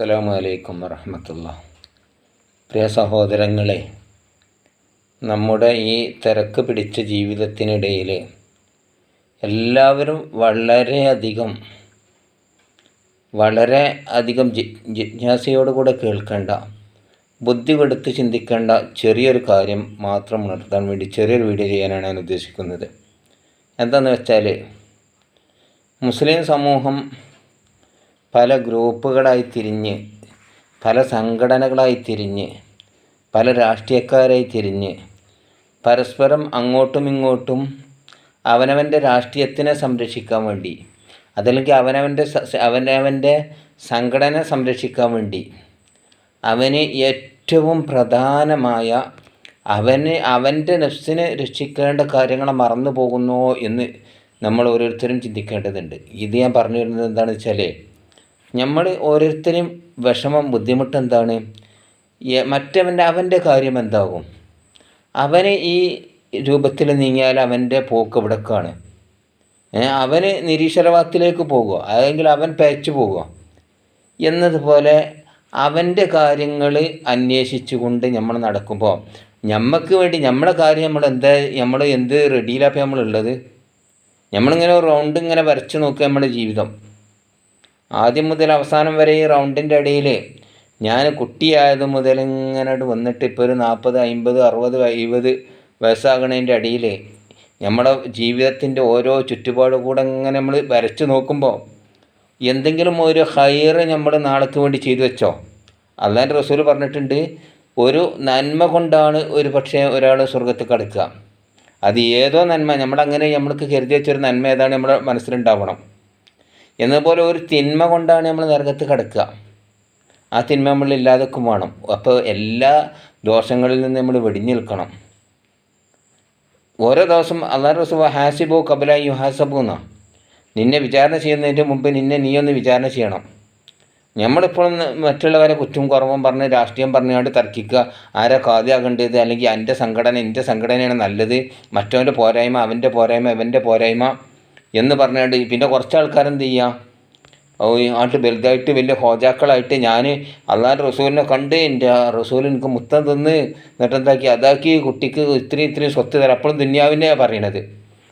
അസ്സലാമു അലൈക്കും വറഹമത്തുള്ള. പ്രിയ സഹോദരങ്ങളെ നമ്മുടെ ഈ തിരക്ക് പിടിച്ച ജീവിതത്തിനിടയിൽ എല്ലാവരും വളരെയധികം വളരെ അധികം ജിജ്ഞാസയോടുകൂടെ കേൾക്കേണ്ട ബുദ്ധി കൊടുത്ത് ചിന്തിക്കേണ്ട ചെറിയൊരു കാര്യം മാത്രം ഉണർത്താൻ വേണ്ടി ചെറിയൊരു വീഡിയോ ചെയ്യാനാണ് ഞാൻ ഉദ്ദേശിക്കുന്നത്. എന്താണെന്ന് വെച്ചാൽ മുസ്ലിം സമൂഹം പല ഗ്രൂപ്പുകളായി തിരിഞ്ഞ് പല സംഘടനകളായി തിരിഞ്ഞ് പല രാഷ്ട്രീയക്കാരായി തിരിഞ്ഞ് പരസ്പരം അങ്ങോട്ടും ഇങ്ങോട്ടും അവനവന്റെ രാഷ്ട്രീയത്തിനെ സംരക്ഷിക്കാൻ വേണ്ടി അതല്ലെങ്കിൽ അവനവന്റെ അവനവന്റെ സംഘടന സംരക്ഷിക്കാൻ വേണ്ടി അവന് ഏറ്റവും പ്രധാനമായ അവന് അവന്റെ നെഫ്സിനെ രക്ഷിക്കേണ്ട കാര്യങ്ങൾ മറന്നു പോകുന്നോ എന്ന് നമ്മൾ ഓരോരുത്തരും ചിന്തിക്കേണ്ടതുണ്ട്. ഇത് ഞാൻ പറഞ്ഞു വരുന്നത് എന്താണെന്ന് വെച്ചാൽ നമ്മൾ ഓരോരുത്തരും വിഷമം ബുദ്ധിമുട്ട് എന്താണ് മറ്റവന്റെ അവന്റെ കാര്യം എന്താകും? അവന് ഈ രൂപത്തിൽ നീങ്ങിയാൽ അവന്റെ പോക്ക് ഇവിടേക്കാണ്. അവന് നിരീശ്വരവാദത്തിലേക്ക് പോകുക അല്ലെങ്കിൽ അവൻ പേച്ചു പോകുക. എന്നതുപോലെ അവന്റെ കാര്യങ്ങൾ അന്വേഷിച്ചുകൊണ്ട് നമ്മൾ നടക്കുമ്പോൾ നമ്മൾക്ക് വേണ്ടി നമ്മളെ കാര്യം നമ്മൾ എന്താ നമ്മൾ എന്ത് റെഡിയിലാണ് നമ്മളുള്ളത് നമ്മളിങ്ങനെ ഒരു റൗണ്ട് ഇങ്ങനെ വരച്ച് നോക്കുക നമ്മുടെ ജീവിതം. ആദ്യം മുതൽ അവസാനം വരെ ഈ റൗണ്ടിന്റെ ഇടയിൽ ഞാൻ കുട്ടിയായത് മുതൽ ഇങ്ങനെ വന്നിട്ട് ഇപ്പോൾ ഒരു നാൽപ്പത് അമ്പത് അറുപത് എഴുപത് വയസ്സാകണതിന്റെ അടിയിൽ നമ്മുടെ ജീവിതത്തിന്റെ ഓരോ ചുറ്റുപാട് കൂടെ ഇങ്ങനെ നമ്മൾ വരച്ച് നോക്കുമ്പോൾ എന്തെങ്കിലും ഒരു ഹയർ നമ്മൾ നാളേക്ക് വേണ്ടി ചെയ്തു വെച്ചോ? അള്ളാന്റെ റസൂൽ പറഞ്ഞിട്ടുണ്ട് ഒരു നന്മ കൊണ്ടാണ് ഒരു പക്ഷേ ഒരാൾ സ്വർഗത്തിൽ കടക്കുക. അത് ഏതോ നന്മ നമ്മളങ്ങനെ നമ്മൾക്ക് കരുതി വെച്ചൊരു നന്മ ഏതാണ് നമ്മുടെ മനസ്സിലുണ്ടാവണം. എന്നതുപോലെ ഒരു തിന്മ കൊണ്ടാണ് നമ്മൾ നരകത്ത് കിടക്കുക. ആ തിന്മ നമ്മൾ ഇല്ലാതെക്കും വേണം. അപ്പോൾ എല്ലാ ദോഷങ്ങളിൽ നിന്ന് നമ്മൾ വെടിഞ്ഞു നിൽക്കണം ഓരോ ദിവസം അള്ളാഹ് റസൂൽ ഹാസിബോ കബല യു ഹാസബു എന്നാ നിന്നെ വിചാരണ ചെയ്യുന്നതിന്റെ മുമ്പ് നിന്നെ നീ ഒന്ന് വിചാരണ ചെയ്യണം. നമ്മളിപ്പോഴും മറ്റുള്ളവരെ കുറ്റവും കുറവും പറഞ്ഞ് രാഷ്ട്രീയം പറഞ്ഞുകൊണ്ട് തർക്കിക്കുക. ആരെ കാതിയാകേണ്ടത് അല്ലെങ്കിൽ എന്റെ സംഘടന എന്റെ സംഘടനയാണ് നല്ലത്. മറ്റവന്റെ പോരായ്മ അവന്റെ പോരായ്മ ഇവന്റെ പോരായ്മ. എന്ന് പറഞ്ഞുകൊണ്ട് പിന്നെ കുറച്ച് ആൾക്കാരെന്ത് ചെയ്യുക ആട്ട് വലുതായിട്ട് വലിയ ഹോജാക്കളായിട്ട് ഞാൻ അള്ളാഹ് റസൂലിനെ കണ്ട് എന്റെ റസൂൽ എനിക്ക് മുത്തം തന്ന് എന്നിട്ടെന്താക്കി? അതാക്കി കുട്ടിക്ക് ഇത്രയും ഇത്രയും സ്വത്ത് തരാം. അപ്പോഴും ദുന്യാവിനെ പറയണത്.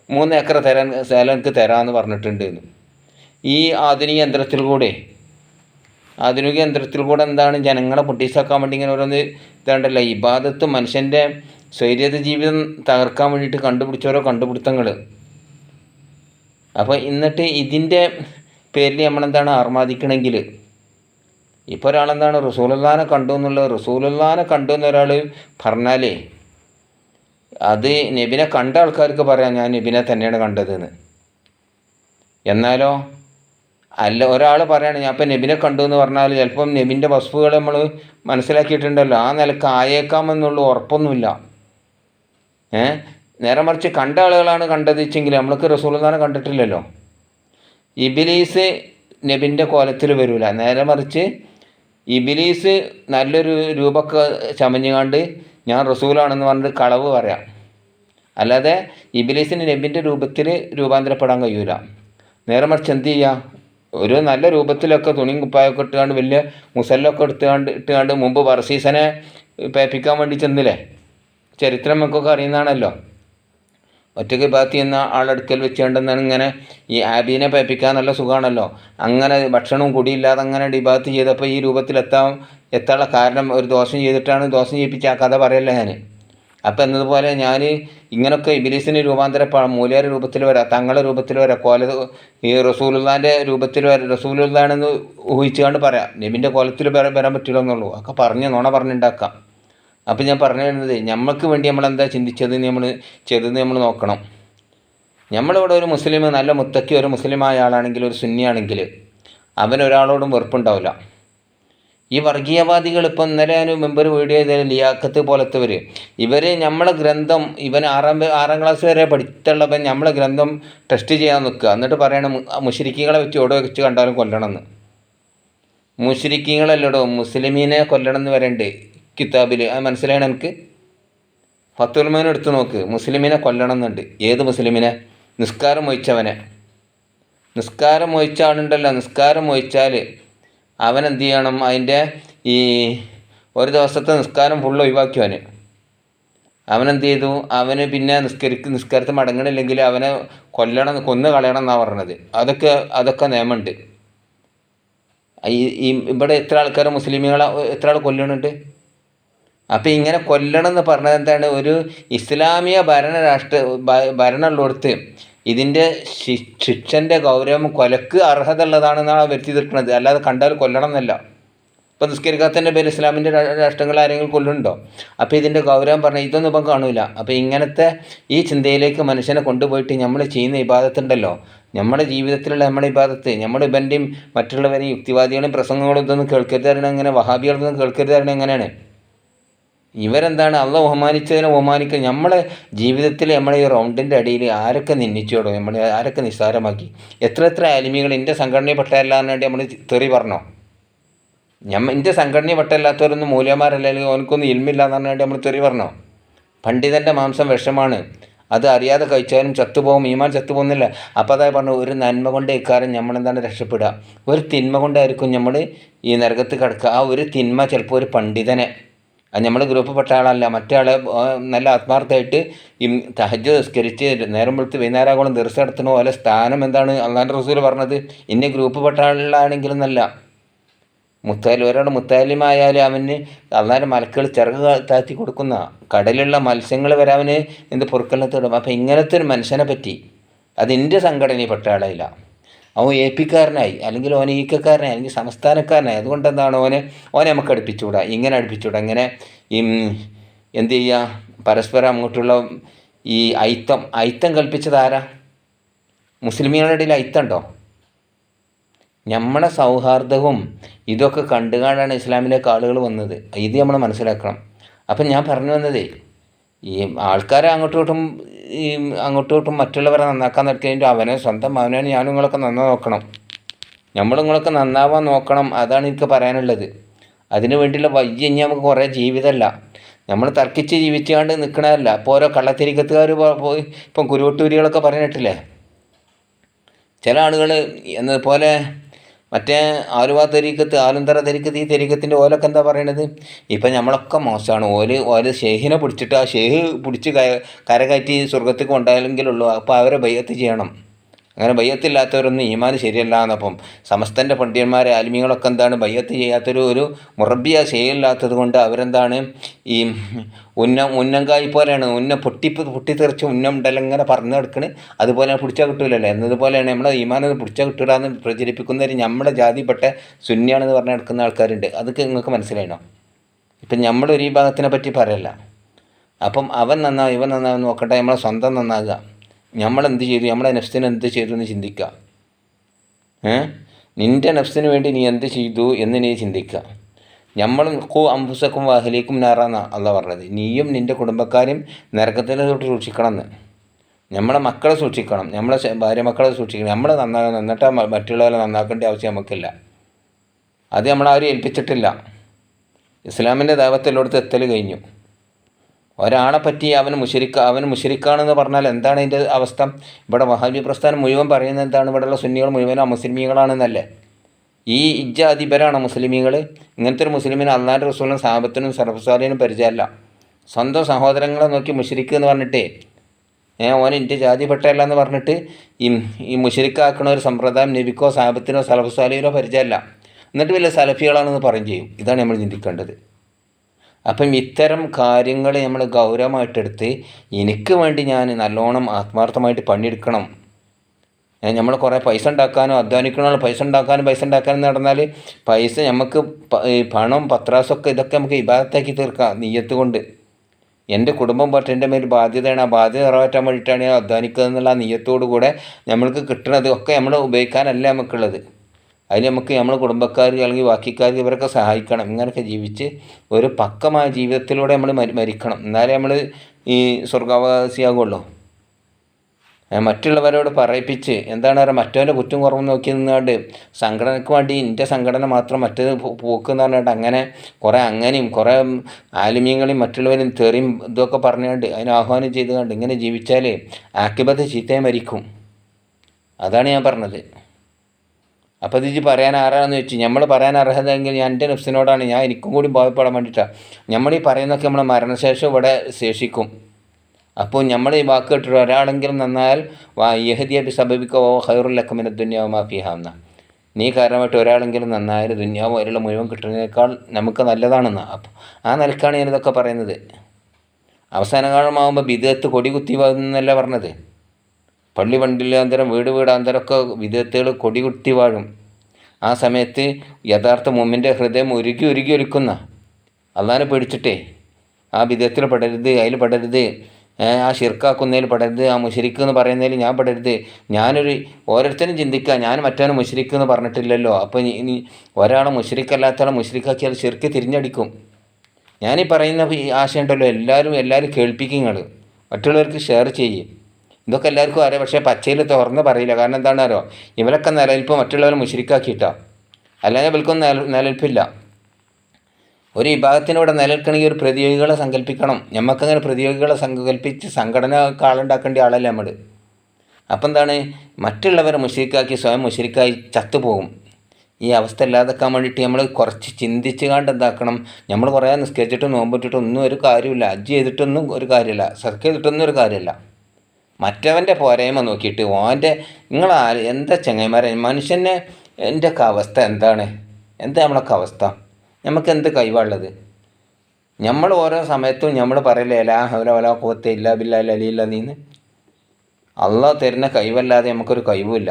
മൂന്ന് ഏക്കർ തരാൻ സ്ഥലം എനിക്ക് തരാമെന്ന് പറഞ്ഞിട്ടുണ്ട് ഈ ആധുനിക യന്ത്രത്തിൽ കൂടെ. ആധുനിക യന്ത്രത്തിൽ കൂടെ എന്താണ്? ജനങ്ങളെ പൊട്ടീസാക്കാൻ വേണ്ടി ഇങ്ങനെ ഓരോന്ന് ഇതാണ്ടല്ല? ഇബാദത്ത് മനുഷ്യന്റെ സ്വൈര്യത ജീവിതം തകർക്കാൻ വേണ്ടിയിട്ട് കണ്ടുപിടിച്ച ഓരോ കണ്ടുപിടുത്തങ്ങൾ അപ്പോൾ എന്നിട്ട് ഇതിന്റെ പേരിൽ നമ്മളെന്താണ് ആർമാദിക്കണമെങ്കിൽ ഇപ്പോൾ ഒരാളെന്താണ് റസൂലുള്ളാനെ കണ്ടു എന്നുള്ളത്? റസൂലുള്ളാനെ കണ്ടു എന്നൊരാൾ പറഞ്ഞാലേ അത് നബിനെ കണ്ട ആൾക്കാർക്ക് പറയാം ഞാൻ നബിനെ തന്നെയാണ് കണ്ടതെന്ന് എന്നാലോ? അല്ല ഒരാൾ പറയാണ് ഞാൻ ഇപ്പം നബിനെ കണ്ടു എന്ന് പറഞ്ഞാൽ ചിലപ്പം നബിന്റെ വസ്തുക്കൾ നമ്മൾ മനസ്സിലാക്കിയിട്ടുണ്ടല്ലോ. ആ നിലയ്ക്ക് ആയേക്കാമെന്നുള്ള ഉറപ്പൊന്നുമില്ല. ഏ? നേരെ മറിച്ച് കണ്ട ആളുകളാണ് കണ്ടത് വെച്ചെങ്കിൽ നമ്മൾക്ക് റസൂലുള്ളാനെ കണ്ടിട്ടില്ലല്ലോ. ഇബിലീസ് നബിന്റെ കോലത്തിൽ വരില്ല നേരെ മറിച്ച് ഇബിലീസ് നല്ലൊരു രൂപമൊക്കെ ചമഞ്ഞുകൊണ്ട് ഞാൻ റസൂലാണെന്ന് പറഞ്ഞിട്ട് കളവ് പറയാം. അല്ലാതെ ഇബിലീസിന് നബിന്റെ രൂപത്തിൽ രൂപാന്തരപ്പെടാൻ കഴിയൂല. നേരെ മറിച്ച് എന്ത് ചെയ്യുക ഒരു നല്ല രൂപത്തിലൊക്കെ തുണിയും കുപ്പായൊക്കെ ഇട്ടുകൊണ്ട് വലിയ മുസല്ലൊക്കെ എടുത്തുകൊണ്ട് ഇട്ടുകൊണ്ട് മുമ്പ് വർസീസനെ പേപ്പിക്കാൻ വേണ്ടി ചെന്നില്ലേ? ചരിത്രം നമുക്കൊക്കെ അറിയുന്നതാണല്ലോ. ഒറ്റയ്ക്ക് ബാത്തി എന്ന ആളെടുക്കൽ വെച്ചുകൊണ്ടെന്നാണ് ഇങ്ങനെ ഈ ആബീനെ പേപ്പിക്കാൻ നല്ല സുഖമാണല്ലോ അങ്ങനെ ഭക്ഷണവും കുടിയില്ലാതെ അങ്ങനെ ഡിബാത്ത് ചെയ്തപ്പോൾ ഈ രൂപത്തിലെത്താൻ എത്താനുള്ള കാരണം ഒരു ദോഷം ചെയ്തിട്ടാണ് ദോഷം ചെയ്യിപ്പിച്ച ആ കഥ പറയല്ല ഞാൻ അപ്പം എന്നതുപോലെ ഞാൻ ഇങ്ങനൊക്കെ ഇബിലീസിന് രൂപാന്തരപ്പെടാം മൂല്യാര രൂപത്തിൽ വരാം തങ്ങളുടെ രൂപത്തിൽ വരാം കോല ഈ റസൂലുള്ളാന്റെ രൂപത്തിൽ വരാം റസൂലുള്ളാണെന്ന് ഊഹിച്ചുകൊണ്ട് പറയാം. നബിന്റെ കോലത്തിൽ വരാൻ വരാൻ പറ്റില്ല എന്നുള്ളൂ ഒക്കെ പറഞ്ഞ് നുണ പറഞ്ഞുണ്ടാക്കാം അപ്പം ഞാൻ പറഞ്ഞു വരുന്നത് നമ്മൾക്ക് വേണ്ടി നമ്മളെന്താ ചിന്തിച്ചത് നമ്മൾ ചെയ്തത് നമ്മൾ നോക്കണം. നമ്മളിവിടെ ഒരു മുസ്ലിം നല്ല മുത്തക്കി ഒരു മുസ്ലിമായ ആളാണെങ്കിൽ ഒരു സുന്നിയാണെങ്കിൽ അവൻ ഒരാളോടും വെറുപ്പുണ്ടാവില്ല. ഈ വർഗീയവാദികൾ ഇപ്പം ഇന്നലെ ഞാൻ മെമ്പർ വീഡിയോ ചെയ്ത ലിയാക്കത്ത് പോലത്തവർ ഇവർ നമ്മളെ ഗ്രന്ഥം ഇവൻ ആറാം ആറാം ക്ലാസ് വരെ പഠിത്തുള്ളവൻ നമ്മളെ ഗ്രന്ഥം ടെസ്റ്റ് ചെയ്യാൻ നിൽക്കുക. എന്നിട്ട് പറയണം മുഷരിക്കുകളെ വെച്ച് ഓടോ വെച്ച് കണ്ടാലും കൊല്ലണമെന്ന്. മുഷരിക്കുകളല്ലടോ മുസ്ലിമീനെ കൊല്ലണമെന്ന് വരണ്ട് കിതാബിൽ അത് മനസ്സിലായണം എനിക്ക്? ഫത്തുൽമാൻ എടുത്തു നോക്ക്. മുസ്ലിമിനെ കൊല്ലണം എന്നുണ്ട് ഏത് മുസ്ലിമിനെ? നിസ്കാരം മൊയിച്ചവനെ നിസ്കാരം മൊയിച്ച ആളുണ്ടല്ലോ. നിസ്കാരം മൊയിച്ചാൽ അവൻ എന്ത് ചെയ്യണം? അതിന്റെ ഈ ഒരു ദിവസത്തെ നിസ്കാരം ഫുള്ള് ഒഴിവാക്കി അവന്. അവനെന്ത് ചെയ്തു? അവന് പിന്നെ നിസ്കരിക്ക് നിസ്കാരത്തിൽ മടങ്ങണില്ലെങ്കിൽ അവനെ കൊല്ലണം കൊന്നു കളയണം എന്നാണ് പറഞ്ഞത്. അതൊക്കെ അതൊക്കെ നിയമമുണ്ട്. ഈ ഇവിടെ എത്ര ആൾക്കാർ മുസ്ലിമുകളെ എത്ര ആൾ കൊല്ലണുണ്ട് അപ്പം ഇങ്ങനെ കൊല്ലണം എന്ന് പറഞ്ഞത് എന്താണ്? ഒരു ഇസ്ലാമിക ഭരണ രാഷ്ട്ര ഭരണമുള്ളിടത്ത് ഇതിന്റെ ശിക്ഷന്റെ ഗൗരവം കൊലക്ക് അർഹത ഉള്ളതാണെന്നാണ് വരുത്തി തീർക്കുന്നത് അല്ലാതെ കണ്ടാൽ കൊല്ലണം എന്നല്ല. ഇപ്പം നിസ്കരിക്കാത്തതിന്റെ പേര് ഇസ്ലാമിന്റെ രാഷ്ട്രങ്ങൾ ആരെങ്കിലും കൊല്ലുന്നുണ്ടോ? അപ്പോൾ ഇതിന്റെ ഗൗരവം പറഞ്ഞാൽ ഇതൊന്നും ഇപ്പം കാണൂല. അപ്പോൾ ഇങ്ങനത്തെ ഈ ചിന്തയിലേക്ക് മനുഷ്യനെ കൊണ്ടുപോയിട്ട് നമ്മൾ ചെയ്യുന്ന ഇബാദത്തുണ്ടല്ലോ. നമ്മുടെ ജീവിതത്തിലുള്ള നമ്മുടെ ഇബാദത്ത് നമ്മുടെ ഇവന്റെയും മറ്റുള്ളവരെയും യുക്തിവാദികളും പ്രസംഗങ്ങളും ഇതൊന്നും കേൾക്കരുതാരണം അങ്ങനെ വഹാബികളൊന്നും കേൾക്കരുതാരണം എങ്ങനെയാണ് ഇവരെന്താണ്? അള്ള ബഹുമാനിച്ചതിനെ ബഹുമാനിക്കുക. നമ്മളെ ജീവിതത്തിൽ നമ്മളെ ഈ റൗണ്ടിന്റെ അടിയിൽ ആരൊക്കെ നിന്ദിച്ചോടോ നമ്മളെ ആരൊക്കെ നിസ്സാരമാക്കി? എത്ര എത്ര ആലിമികൾ എന്റെ എന്ന് വേണ്ടി നമ്മൾ തെറി പറഞ്ഞോ? ഞമ്മ എന്റെ സംഘടനയിൽപ്പെട്ടല്ലാത്തവരൊന്നും അല്ലെങ്കിൽ അവനക്കൊന്നും ഇൽമില്ല എന്ന് വേണ്ടി നമ്മൾ തെറി പറഞ്ഞോ? പണ്ഡിതന്റെ മാംസം വിഷമാണ്. അത് അറിയാതെ കഴിച്ചാലും ചത്തുപോകും ഈമാൻ ചത്തുപോകുന്നില്ല അപ്പോൾ അതായത് പറഞ്ഞു ഒരു നന്മ കൊണ്ട് ഇക്കാരം നമ്മളെന്താണ് രക്ഷപ്പെടുക? ഒരു തിന്മ കൊണ്ടായിരിക്കും നമ്മൾ ഈ നരകത്ത് കിടക്കുക. ആ ഒരു തിന്മ ചിലപ്പോൾ ഒരു പണ്ഡിതനെ അത് നമ്മൾ പെട്ട ആളല്ല. മറ്റേ നല്ല ആത്മാർത്ഥമായിട്ട് ഈ തഹജ് നിസ്കരിച്ച് നേരം വെളുത്ത് വൈകുന്നേരമാകോളം ദിവസം നടത്തുന്ന പോലെ സ്ഥാനം എന്താണ് അള്ളാന്റെ റസൂൽ പറഞ്ഞത്? ഇന്ന ഗ്രൂപ്പ് പെട്ട ആളാണെങ്കിലും നല്ല. മുത്താലി ഒരാൾ മുത്താലിമായാലും അവന് അള്ളാന്റെ മലക്കുകൾ ചിറക് താത്തി കൊടുക്കുന്ന കടലിലുള്ള മത്സ്യങ്ങൾ വരെ അവന് എന്ത് പൊറുക്കലിനെ തൊടും അപ്പം ഇങ്ങനത്തെ ഒരു മനുഷ്യനെ പറ്റി അതിന്റെ എന്റെ സംഘടനയിൽപ്പെട്ട ആളായില്ല. അവൻ എ പിക്കാരനായി അല്ലെങ്കിൽ ഓൻ ഈക്കക്കാരനായി അല്ലെങ്കിൽ സംസ്ഥാനക്കാരനായി. അതുകൊണ്ട് എന്താണ് ഓനെ ഓനെ നമുക്ക് അടുപ്പിച്ചുകൂടാ ഇങ്ങനെ അടുപ്പിച്ചുകൂടാ. ഇങ്ങനെ ഈ എന്ത് ചെയ്യുക പരസ്പരം അങ്ങോട്ടുള്ള ഈ ഐത്തം ഐത്തം കൽപ്പിച്ചത് ആരാ? മുസ്ലിമീങ്ങളുടെ ഇടയിൽ ഐത്തമുണ്ടോ നമ്മുടെ സൗഹാർദ്ദവും ഇതൊക്കെ കണ്ടുകാണ്ടാണ് ഇസ്ലാമിലേക്ക് ആളുകൾ വന്നത്. ഇത് നമ്മൾ മനസ്സിലാക്കണം. അപ്പം ഞാൻ പറഞ്ഞു വന്നതേ ഈ ആൾക്കാരെ അങ്ങോട്ടും ഇങ്ങോട്ടും ഈ അങ്ങോട്ടും ഇങ്ങോട്ടും മറ്റുള്ളവരെ നന്നാക്കാൻ നിൽക്കുന്നതിന്റെ അവനെ സ്വന്തം അവനെ ഞാനും നിങ്ങളൊക്കെ നന്നാ നോക്കണം. നമ്മൾ നിങ്ങളൊക്കെ നന്നാവാൻ നോക്കണം അതാണ് എനിക്ക് പറയാനുള്ളത്. അതിന് വേണ്ടിയുള്ള വയ്യ ഇനി നമുക്ക് കുറേ ജീവിതമല്ല. നമ്മൾ തർക്കിച്ച് ജീവിച്ചുകൊണ്ട് നിൽക്കണതല്ല. ഇപ്പോൾ ഓരോ കള്ളത്തിരിക്കത്തുകാർ പോയി ഇപ്പം കുരുവട്ടൂരികളൊക്കെ പറഞ്ഞിട്ടില്ലേ? ചില ആളുകൾ എന്നതുപോലെ മറ്റേ ആലുവ തെരീക്കത്ത് ആലുന്തറ തെരീക്കത്ത് ഈ തെരീക്കത്തിന്റെ ഓലൊക്കെ എന്താ പറയണത്? ഇപ്പം നമ്മളൊക്കെ മോശമാണ്. ഓൽ ഓൽ ഷെയ്ഹിനെ പിടിച്ചിട്ട് ആ ഷെയ്ഹ് പിടിച്ച് കരകയറ്റി സ്വർഗത്തിൽ കൊണ്ടായാലെങ്കിലുള്ളൂ അപ്പോൾ അവരെ ബയ്യത്ത് ചെയ്യണം. അങ്ങനെ ബയ്യത്തില്ലാത്തവരൊന്നും ഈമാൻ ശരിയല്ല എന്നപ്പം സമസ്തന്റെ പണ്ഡിതന്മാരെ ആലിമികളൊക്കെ എന്താണ് ബയ്യത്ത് ചെയ്യാത്തൊരു ഒരു മുറബിയ ശരിയല്ലാത്തത് കൊണ്ട് അവരെന്താണ് ഈ ഉന്നം ഉന്നങ്കായി പോലെയാണ് ഉന്ന പൊട്ടി പൊട്ടിത്തെറിച്ച് ഉന്നം ഉണ്ടല്ലോ ഇങ്ങനെ പറഞ്ഞു കിടക്കണ് അതുപോലെ പിടിച്ചാൽ കിട്ടൂലല്ലോ? എന്നതുപോലെയാണ് നമ്മളെ ഈമാനത് പിടിച്ചാൽ കിട്ടൂല എന്ന് പ്രചരിപ്പിക്കുന്നവർ നമ്മുടെ ജാതിപ്പെട്ട സുന്നിയാണെന്ന് പറഞ്ഞ് നടക്കുന്ന ആൾക്കാരുണ്ട്. അതൊക്കെ നിങ്ങൾക്ക് മനസ്സിലായണോ ഇപ്പം നമ്മളൊരു ഈ ഭാഗത്തിനെ പറ്റി പറയല്ല. അപ്പം അവൻ നന്നാവും ഇവൻ നന്നാവും നോക്കട്ടെ നമ്മളെ സ്വന്തം നന്നാകുക നമ്മൾ എന്ത് ചെയ്തു? നമ്മളെ നെഫ്സിന് എന്ത് ചെയ്തു എന്ന് ചിന്തിക്കുക ഏ? നിന്റെ നെഫ്സിന് വേണ്ടി നീ എന്ത് ചെയ്തു എന്ന് നീ ചിന്തിക്കുക നമ്മൾ കൂ അംബുസക്കും വാഹലേക്കും നാറാന്ന അല്ല പറഞ്ഞത്. നീയും നിന്റെ കുടുംബക്കാരും നരകത്തിനെ തൊട്ട് സൂക്ഷിക്കണം എന്ന് നമ്മളെ മക്കളെ സൂക്ഷിക്കണം. നമ്മളെ ഭാര്യ മക്കളെ സൂക്ഷിക്കണം. നമ്മളെ നന്നാകണം എന്നിട്ട് മറ്റുള്ളവരെ നന്നാക്കേണ്ട ആവശ്യം നമുക്കില്ല അത് നമ്മളാരും ഏൽപ്പിച്ചിട്ടില്ല. ഇസ്ലാമിന്റെ ദൈവത്തിലോടത്ത് എത്തൽ കഴിഞ്ഞു. ഒരാളെ പറ്റി അവൻ മുഷരിക്ക അവൻ മുഷരിക്കാണെന്ന് പറഞ്ഞാൽ എന്താണ് അതിന്റെ അവസ്ഥ? ഇവിടെ വഹാബി പ്രസ്ഥാനം മുഴുവൻ പറയുന്നത് എന്താണ്? ഇവിടെയുള്ള സുന്നികൾ മുഴുവൻ അമുസ്ലിമികളാണെന്നല്ലേ ഈ ഇജ്ജ അധിപരാണ് മുസ്ലിമീങ്ങൾ. ഇങ്ങനത്തെ ഒരു മുസ്ലിമിന് അള്ളാന്റെ റസൂലിനും സാപത്തിനും സർഫസാലിനും പരിചയമല്ല. സ്വന്തം സഹോദരങ്ങളെ നോക്കി മുഷരിക്ക് എന്ന് പറഞ്ഞിട്ടേ ഏ ഓൻ എന്റെ ജാതിപ്പെട്ടല്ല എന്ന് പറഞ്ഞിട്ട് ഈ ഈ മുഷരിക്കാക്കണ ഒരു സമ്പ്രദായം നബിക്കോ സാബത്തിനോ സലഫുസാലിനോ പരിചയമല്ല. എന്നിട്ട് വലിയ സലഫികളാണെന്ന് പറയും ചെയ്യും. ഇതാണ് നമ്മൾ ചിന്തിക്കേണ്ടത്. അപ്പം ഇത്തരം കാര്യങ്ങൾ നമ്മൾ ഗൗരവമായിട്ടെടുത്ത് എനിക്ക് വേണ്ടി ഞാൻ നല്ലോണം ആത്മാർത്ഥമായിട്ട് പണിയെടുക്കണം. നമ്മൾ കുറേ പൈസ ഉണ്ടാക്കാനോ അധ്വാനിക്കണോ പൈസ ഉണ്ടാക്കാനും പൈസ ഉണ്ടാക്കാനും നടന്നാൽ പൈസ നമുക്ക് പണം പത്രാസൊക്കെ ഇതൊക്കെ നമുക്ക് ഇബാദത്താക്കി തീർക്കാം നെയ്യത്ത് കൊണ്ട്. എന്റെ കുടുംബം പറ്റ എന്റെ മേൽ ബാധ്യതയാണ്. ആ ബാധ്യത നിറവേറ്റാൻ വേണ്ടിയിട്ടാണ് ഞാൻ അധ്വാനിക്കുക എന്നുള്ള നീയത്തോടു കൂടെ നമ്മൾക്ക് കിട്ടുന്നത് ഒക്കെ നമ്മൾ ഉപയോഗിക്കാനല്ല നമുക്കുള്ളത് അതിൽ നമുക്ക് നമ്മൾ കുടുംബക്കാർ അല്ലെങ്കിൽ ബാക്കിക്കാർ ഇവരൊക്കെ സഹായിക്കണം. ഇങ്ങനെയൊക്കെ ജീവിച്ച് ഒരു പക്കമായ ജീവിതത്തിലൂടെ നമ്മൾ മരിക്കണം. എന്നാലേ നമ്മൾ ഈ സ്വർഗാവകാശിയാകുള്ളൂ മറ്റുള്ളവരോട് പറയിപ്പിച്ച് എന്താണ് പറയുക മറ്റവന്റെ കുറ്റം കുറവ് നോക്കി നിന്നുകൊണ്ട് സംഘടനയ്ക്ക് വേണ്ടി എന്റെ സംഘടന മാത്രം മറ്റേത് പോക്കെന്ന് പറഞ്ഞിട്ട് അങ്ങനെ കുറേ അങ്ങനെയും കുറേ ആലിമ്യങ്ങളെയും മറ്റുള്ളവരും തെറിയും ഇതൊക്കെ പറഞ്ഞുകൊണ്ട് അതിനെ ആഹ്വാനം ചെയ്തുകൊണ്ട് ഇങ്ങനെ ജീവിച്ചാൽ ആക്കിബത്ത് ചീത്തയെ മരിക്കും. അതാണ് ഞാൻ പറഞ്ഞത്. അപ്പോൾ ഇത് പറയാൻ ആരാണെന്ന് വെച്ച് നമ്മൾ പറയാൻ അർഹതയെങ്കിൽ ഞാൻ എന്റെ നെഫ്സിനോടാണ് ഞാൻ എനിക്കും കൂടി ബോധപ്പെടാൻ വേണ്ടിയിട്ടാണ് നമ്മൾ ഈ നമ്മൾ മരണശേഷം ഇവിടെ ശേഷിക്കും. അപ്പോൾ നമ്മൾ ഈ വാക്ക് കേട്ടിട്ട് ഒരാളെങ്കിലും നന്നാൽ യഹദിയായിട്ട് സബബിക്കോ ഹൈറുല്ലക്കമിന ദുന്യാവുമാ മാഫിഹാവുന്ന നീ കാരണമായിട്ട് ഒരാളെങ്കിലും നന്നായാൽ ദുന്യാവ് അതിലുള്ള മുഴുവൻ കിട്ടുന്നതിനേക്കാൾ നമുക്ക് നല്ലതാണെന്ന്. അപ്പോൾ ആ നിലക്കാണ് ഞാനിതൊക്കെ പറയുന്നത്. അവസാന കാലമാകുമ്പോൾ ബിദത്ത് കൊടി കുത്തി എന്നല്ല പറഞ്ഞത്. പള്ളി പണ്ടില്ലാന്തരം വീട് വീടാന്തരമൊക്കെ വിധത്തുകൾ കൊടികുത്തി വാഴും. ആ സമയത്ത് യഥാർത്ഥ മുമ്മിന്റെ ഹൃദയം ഉരുകി ഉരുകി ഒരുക്കുന്ന അള്ളാനെ പേടിച്ചിട്ടേ ആ വിധത്തിൽ പെടരുത് അതിൽ പെടരുത് ആ ഷിർക്കാക്കുന്നതിൽ പെടരുത് ആ മുഷരിക്ക് എന്ന് പറയുന്നതിൽ ഞാൻ പെടരുത്. ഞാനൊരു ഓരോരുത്തരും ചിന്തിക്കുക ഞാൻ മറ്റവനെ മുഷരിക്ക് എന്ന് പറഞ്ഞിട്ടില്ലല്ലോ. അപ്പോൾ ഇനി ഒരാളെ മുഷരിക്കല്ലാത്ത ആളെ മുഷരിക്കാക്കിയാൽ ഷിർക്ക് തിരിഞ്ഞടിക്കും. ഞാനീ പറയുന്ന ഈ ആശയമുണ്ടല്ലോ എല്ലാവരും എല്ലാവരും കേൾപ്പിക്കുക മറ്റുള്ളവർക്ക് ഷെയർ ചെയ്യും. ഇതൊക്കെ എല്ലാവർക്കും അറിയാം. പക്ഷേ പച്ചയിൽ തുറന്ന് പറയില്ല. കാരണം എന്താണ് അറിയോ? ഇവരൊക്കെ നിലനിൽപ്പ് മറ്റുള്ളവരെ മുഷരിക്കാക്കിയിട്ടാ അല്ലാതെ ഇവർക്കൊന്നും നില നിലനിൽപ്പില്ല. ഒരു വിഭാഗത്തിനൂടെ നിലനിൽക്കണമെങ്കിൽ ഒരു പ്രതിയോഗികളെ സങ്കല്പിക്കണം. നമുക്കങ്ങനെ പ്രതിയോഗികളെ സങ്കല്പിച്ച് സംഘടന ആളുണ്ടാക്കേണ്ട ആളല്ല നമ്മൾ അപ്പം എന്താണ്? മറ്റുള്ളവരെ മുഷരിക്കാക്കി സ്വയം മുഷരിക്കായി ചത്തുപോകും. ഈ അവസ്ഥ ഇല്ലാതാക്കാൻ വേണ്ടിയിട്ട് നമ്മൾ കുറച്ച് ചിന്തിച്ച് കണ്ട് എന്താക്കണം? നമ്മൾ കുറേ നിസ്കരിച്ചിട്ട് നോമ്പിട്ടിട്ട് ഒന്നും ഒരു കാര്യമില്ല അജ്ജ് ചെയ്തിട്ടൊന്നും ഒരു കാര്യമില്ല. സർക്ക് ചെയ്തിട്ടൊന്നും ഒരു കാര്യമില്ല. മറ്റവന്റെ പോരായ്മ നോക്കിയിട്ട് ഓന്റെ നിങ്ങൾ എന്താ ചങ്ങന്മാരെ മനുഷ്യനെ എന്റെ ഒക്കെ അവസ്ഥ എന്താണ്? എന്താ നമ്മളൊക്കെ അവസ്ഥ? നമുക്ക് എന്ത് കഴിവാണുള്ളത് നമ്മൾ ഓരോ സമയത്തും നമ്മൾ പറയില്ലേ ലാ ഹൗല വല കൂവത്തെ ഇല്ല ബില്ല ലലിയില്ല നീന്ന് അള്ളാഹ് തരുന്ന കഴിവല്ലാതെ നമുക്കൊരു കഴിവുമില്ല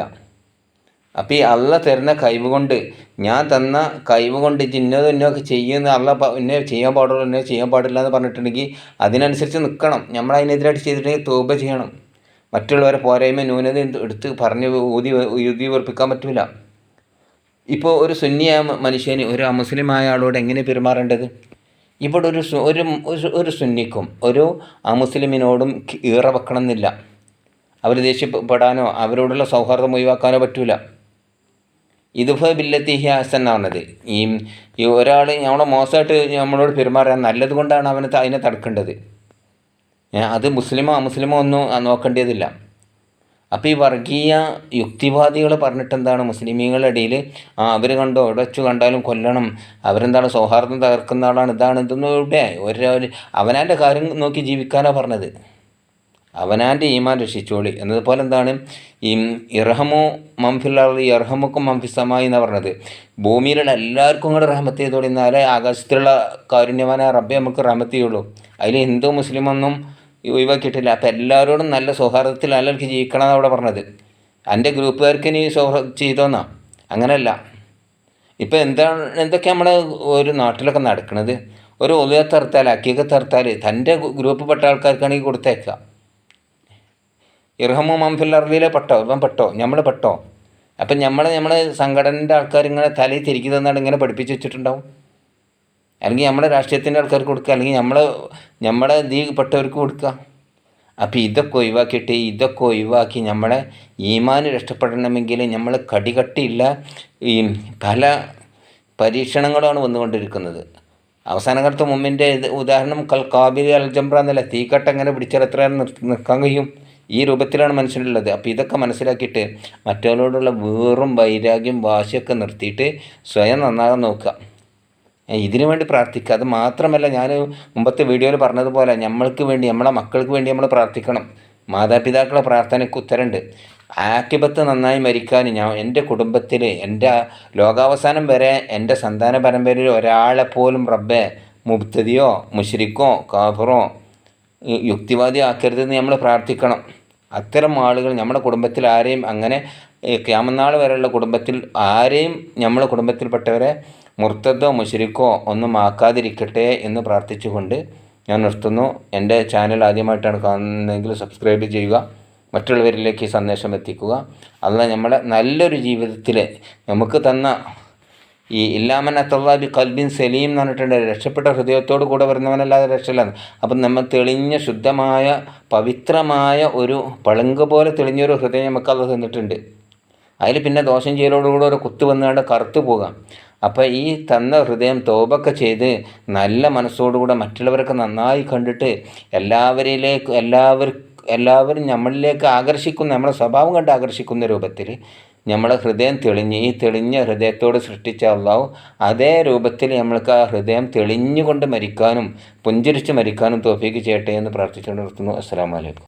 അപ്പോൾ ഈ അള്ള തരുന്ന കഴിവ് കൊണ്ട് ഞാൻ തന്ന കഴിവ് കൊണ്ട് ഇന്നത് ഇന്നൊക്കെ ചെയ്യുന്ന അള്ള ഇന്നെ ചെയ്യാൻ പാടുള്ളൂ ഇന്നെ ചെയ്യാൻ പാടില്ല എന്ന് പറഞ്ഞിട്ടുണ്ടെങ്കിൽ അതിനനുസരിച്ച് നിൽക്കണം. നമ്മൾ അതിനെതിരായിട്ട് ചെയ്തിട്ടുണ്ടെങ്കിൽ തോപ ചെയ്യണം. മറ്റുള്ളവരെ പോരായ്മ ന്യൂനത എടുത്ത് പറഞ്ഞ് ഊതി ഊതി ഉറപ്പിക്കാൻ പറ്റില്ല ഇപ്പോൾ ഒരു സുന്നിയായ മനുഷ്യന് ഒരു അമുസ്ലിമായ ആളോട് എങ്ങനെ പെരുമാറേണ്ടത്? ഇവിടെ ഒരു ഒരു ഒരു സുന്നിക്കും ഒരു അമുസ്ലിമിനോടും ഈറ വെക്കണം എന്നില്ല അവർ ദേഷ്യപ്പെടാനോ അവരോടുള്ള സൗഹാർദ്ദം ഒഴിവാക്കാനോ പറ്റൂല. ഇതുഫ ബില്ലത്തി ഹാസൻ ആണത്. ഈ ഈ ഒരാൾ നമ്മളെ മോശമായിട്ട് നമ്മളോട് പെരുമാറാൻ നല്ലത് കൊണ്ടാണ് അവനെ അതിനെ തടുക്കേണ്ടത്. അത് മുസ്ലിമോ അമുസ്ലിമോ ഒന്നും നോക്കേണ്ടതില്ല. അപ്പോൾ ഈ വർഗീയ യുക്തിവാദികൾ പറഞ്ഞിട്ട് എന്താണ് മുസ്ലിമീങ്ങളുടെ ഇടയിൽ ആ അവർ കണ്ടോ? എവിടെ വെച്ച് കണ്ടാലും കൊല്ലണം. അവരെന്താണ് സൗഹാർദ്ദം തകർക്കുന്ന ആളാണ്? ഇതാണ് ഇതൊന്നും ഇവിടെ ഒരു അവനാന്റെ കാര്യം നോക്കി ജീവിക്കാനാണ് പറഞ്ഞത്. അവനാന്റെ ഈമാൻ രക്ഷിച്ചോളി. എന്നതുപോലെ എന്താണ്? ഈ ഇർഹമോ മംഫില്ലാറി ഇർഹമുക്കും മംഫിസമായി എന്നാണ് പറഞ്ഞത്. ഭൂമിയിലുള്ള എല്ലാവർക്കും കൂടെ റഹമത്ത് ചെയ്തോളിന്നാലേ ആകാശത്തിലുള്ള കാരുണ്യവാനായ റബ്ബെ നമുക്ക് റഹമത്ത് ചെയ്യുള്ളൂ. അതിൽ ഹിന്ദു മുസ്ലിമൊന്നും ഒഴിവാക്കിയിട്ടില്ല. അപ്പം എല്ലാവരോടും നല്ല സൗഹാർദ്ദത്തിൽ അല്ലെങ്കിൽ ജീവിക്കണം അവിടെ പറഞ്ഞത്. എന്റെ ഗ്രൂപ്പുകാർക്ക് ഇനി സൗഹൃദം ചെയ്തോന്നാ? അങ്ങനെയല്ല ഇപ്പം എന്താണ് എന്തൊക്കെ നമ്മൾ ഒരു നാട്ടിലൊക്കെ നടക്കുന്നത് ഒരു ഒലിയ തർത്താൽ അക്കിയൊക്കെ തർത്താൽ തന്റെ ഗ്രൂപ്പ് പെട്ട ആൾക്കാർക്കാണെങ്കിൽ കൊടുത്തേക്കുക ഇർഹമു മംഫിൽ അർദിയിലെ പെട്ടോ? ഇവൻ പെട്ടോ? നമ്മൾ പെട്ടോ? അപ്പം നമ്മളെ നമ്മൾ സംഘടനന്റെ ആൾക്കാർ ഇങ്ങനെ തലയിൽ തിരിക്കുന്നതെന്നാണ് ഇങ്ങനെ പഠിപ്പിച്ച് വെച്ചിട്ടുണ്ടാവും. അല്ലെങ്കിൽ നമ്മുടെ രാഷ്ട്രീയത്തിന്റെ ആൾക്കാർക്ക് കൊടുക്കുക അല്ലെങ്കിൽ നമ്മളെ നമ്മളെ നീപ്പെട്ടവർക്ക് കൊടുക്കുക. അപ്പോൾ ഇതൊക്കെ ഒഴിവാക്കിയിട്ട് ഇതൊക്കെ ഒഴിവാക്കി നമ്മളെ ഈമാന് രക്ഷപ്പെടണമെങ്കിൽ നമ്മൾ കടികട്ടിയില്ല. ഈ പല പരീക്ഷണങ്ങളാണ് വന്നുകൊണ്ടിരിക്കുന്നത്. അവസാന കാലത്ത് മുമ്പിന്റെ ഉദാഹരണം കൽ കാബിലി അൽജംബ്ര എന്നല്ല തീക്കട്ട എങ്ങനെ പിടിച്ചാൽ എത്ര നിൽക്കാൻ കഴിയും? ഈ രൂപത്തിലാണ് മനുഷ്യനുള്ളത്. അപ്പോൾ ഇതൊക്കെ മനസ്സിലാക്കിയിട്ട് മറ്റുള്ളവരോടുള്ള വേറും വൈരാഗ്യം വാശിയൊക്കെ നിർത്തിയിട്ട് സ്വയം നന്നാകാൻ നോക്കുക. ഇതിനു വേണ്ടി പ്രാർത്ഥിക്കുക. അത് മാത്രമല്ല ഞാൻ മുമ്പത്തെ വീഡിയോയിൽ പറഞ്ഞതുപോലെ നമ്മൾക്ക് വേണ്ടി നമ്മളെ മക്കൾക്ക് വേണ്ടി നമ്മൾ പ്രാർത്ഥിക്കണം. മാതാപിതാക്കളെ പ്രാർത്ഥനയ്ക്ക് ഉത്തരമുണ്ട്. ആക്കിപത്ത് നന്നായി മരിക്കാൻ ഞാൻ എന്റെ കുടുംബത്തിൽ എന്റെ ലോകാവസാനം വരെ എന്റെ സന്താന പരമ്പരയിൽ ഒരാളെ പോലും റബ്ബെ മുബ്തതിയോ മുഷരിക്കോ കാഫറോ യുക്തിവാദി ആക്കരുതെന്ന് നമ്മൾ പ്രാർത്ഥിക്കണം. അത്തരം ആളുകൾ നമ്മുടെ കുടുംബത്തിൽ ആരെയും അങ്ങനെ ക്യാമനാൾ വരെയുള്ള കുടുംബത്തിൽ ആരെയും നമ്മുടെ കുടുംബത്തിൽപ്പെട്ടവരെ മുർത്തദോ മുഷരിക്കോ ഒന്നും ആക്കാതിരിക്കട്ടെ എന്ന് പ്രാർത്ഥിച്ചുകൊണ്ട് ഞാൻ നിർത്തുന്നു. എന്റെ ചാനൽ ആദ്യമായിട്ടാണ് കാണുന്നതെങ്കിൽ സബ്സ്ക്രൈബ് ചെയ്യുക മറ്റുള്ളവരിലേക്ക് സന്ദേശം എത്തിക്കുക. അല്ല നമ്മളെ നല്ലൊരു ജീവിതത്തിൽ നമുക്ക് തന്ന ഈ ഇല്ലാമൻ അത്തല്ലാബി കൽബിൻ സലീം എന്ന് പറഞ്ഞിട്ടുണ്ട്. രക്ഷപ്പെട്ട ഹൃദയത്തോട് കൂടെ വരുന്നവനല്ലാതെ രക്ഷയില്ല അപ്പം നമ്മൾ തെളിഞ്ഞ ശുദ്ധമായ പവിത്രമായ ഒരു പളുങ്ക് പോലെ തെളിഞ്ഞൊരു ഹൃദയം നമുക്ക് അത് തന്നിട്ടുണ്ട്. അതിൽ പിന്നെ ദോഷം ചെയ്യലോടുകൂടെ ഒരു കുത്തു വന്നുകൊണ്ട് കറുത്തു പോകാം. അപ്പോൾ ഈ തന്ന ഹൃദയം തോപൊക്കെ ചെയ്ത് നല്ല മനസ്സോടുകൂടെ മറ്റുള്ളവരൊക്കെ നന്നായി കണ്ടിട്ട് എല്ലാവരിലേക്ക് എല്ലാവർ എല്ലാവരും നമ്മളിലേക്ക് ആകർഷിക്കുന്ന നമ്മളെ സ്വഭാവം കണ്ട് ആകർഷിക്കുന്ന രൂപത്തിൽ നമ്മളെ ഹൃദയം തെളിഞ്ഞ് ഈ തെളിഞ്ഞ ഹൃദയത്തോട് സൃഷ്ടിച്ച അള്ളാഹു അതേ രൂപത്തിൽ നമ്മൾക്ക് ആ ഹൃദയം തെളിഞ്ഞുകൊണ്ട് മരിക്കാനും പുഞ്ചിരിച്ച് മരിക്കാനും തോഫീക്ക് ചെയ്യട്ടെ എന്ന് പ്രാർത്ഥിച്ചുകൊണ്ട് നിർത്തുന്നു. അസ്സാം വലൈക്കും